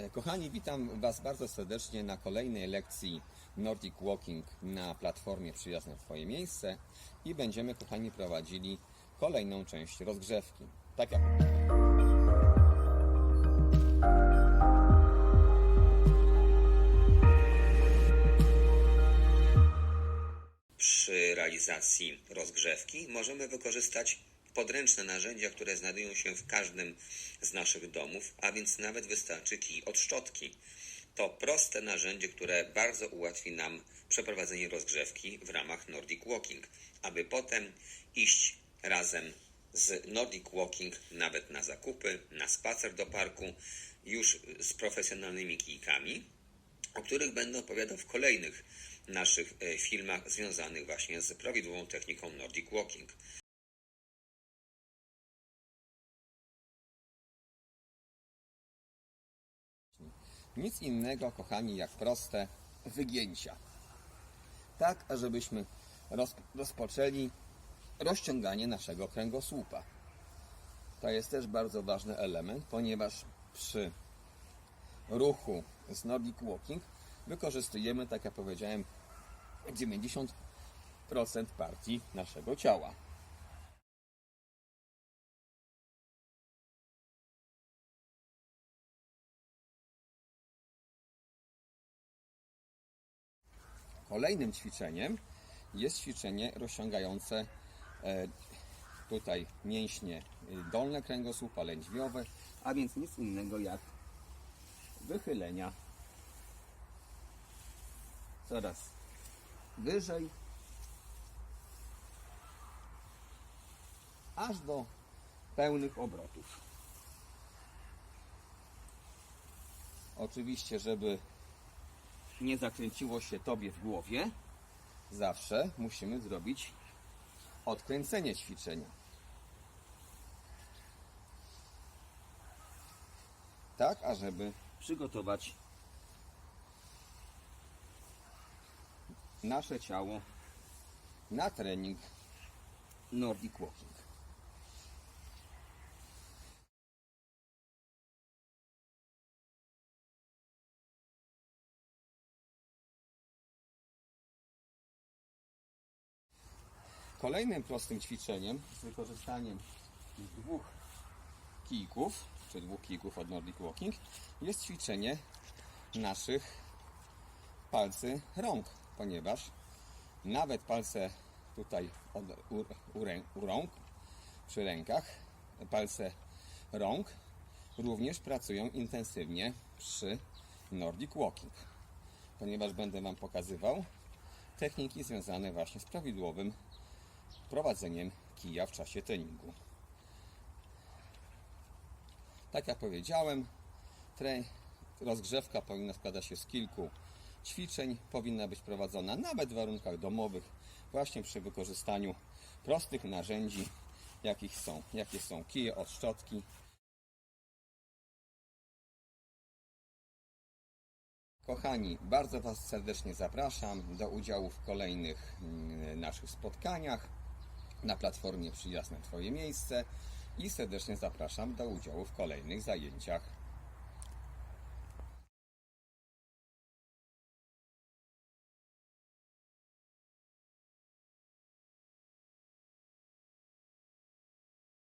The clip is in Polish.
E, Kochani, witam Was bardzo serdecznie na kolejnej lekcji Nordic Walking na platformie Przyjazne Twoje Miejsce i będziemy, kochani, prowadzili kolejną część rozgrzewki. Tak jak Przy realizacji rozgrzewki możemy wykorzystać podręczne narzędzia, które znajdują się w każdym z naszych domów, a więc nawet wystarczy kij od szczotki. To proste narzędzie, które bardzo ułatwi nam przeprowadzenie rozgrzewki w ramach Nordic Walking, aby potem iść razem z Nordic Walking nawet na zakupy, na spacer do parku, już z profesjonalnymi kijkami, o których będę opowiadał w kolejnych naszych e, filmach związanych właśnie z prawidłową techniką Nordic Walking. Nic innego, kochani, jak proste wygięcia. Tak, ażebyśmy roz, rozpoczęli rozciąganie naszego kręgosłupa. To jest też bardzo ważny element, ponieważ przy ruchu z Nordic Walking wykorzystujemy, tak jak powiedziałem, 90% partii naszego ciała. Kolejnym ćwiczeniem jest ćwiczenie rozciągające e, tutaj mięśnie e, dolne kręgosłupa lędźwiowe, a więc nic innego jak wychylenia coraz wyżej aż do pełnych obrotów. Oczywiście, żeby nie zakręciło się tobie w głowie, zawsze musimy zrobić odkręcenie ćwiczenia. Tak, ażeby przygotować nasze ciało na trening Nordic Walking. Kolejnym prostym ćwiczeniem z wykorzystaniem dwóch kijków, czy dwóch kijków od Nordic Walking, jest ćwiczenie naszych palcy rąk, ponieważ nawet palce tutaj od, u, u, u rąk, przy rękach, palce rąk również pracują intensywnie przy Nordic Walking, ponieważ będę Wam pokazywał techniki związane właśnie z prawidłowym prowadzeniem kija w czasie treningu. Tak jak powiedziałem, rozgrzewka powinna składać się z kilku ćwiczeń, powinna być prowadzona nawet w warunkach domowych, właśnie przy wykorzystaniu prostych narzędzi, jakich są, jakie są kije od szczotki. Kochani, bardzo Was serdecznie zapraszam do udziału w kolejnych mm, naszych spotkaniach na platformie Przyjazne Twoje Miejsce i serdecznie zapraszam do udziału w kolejnych zajęciach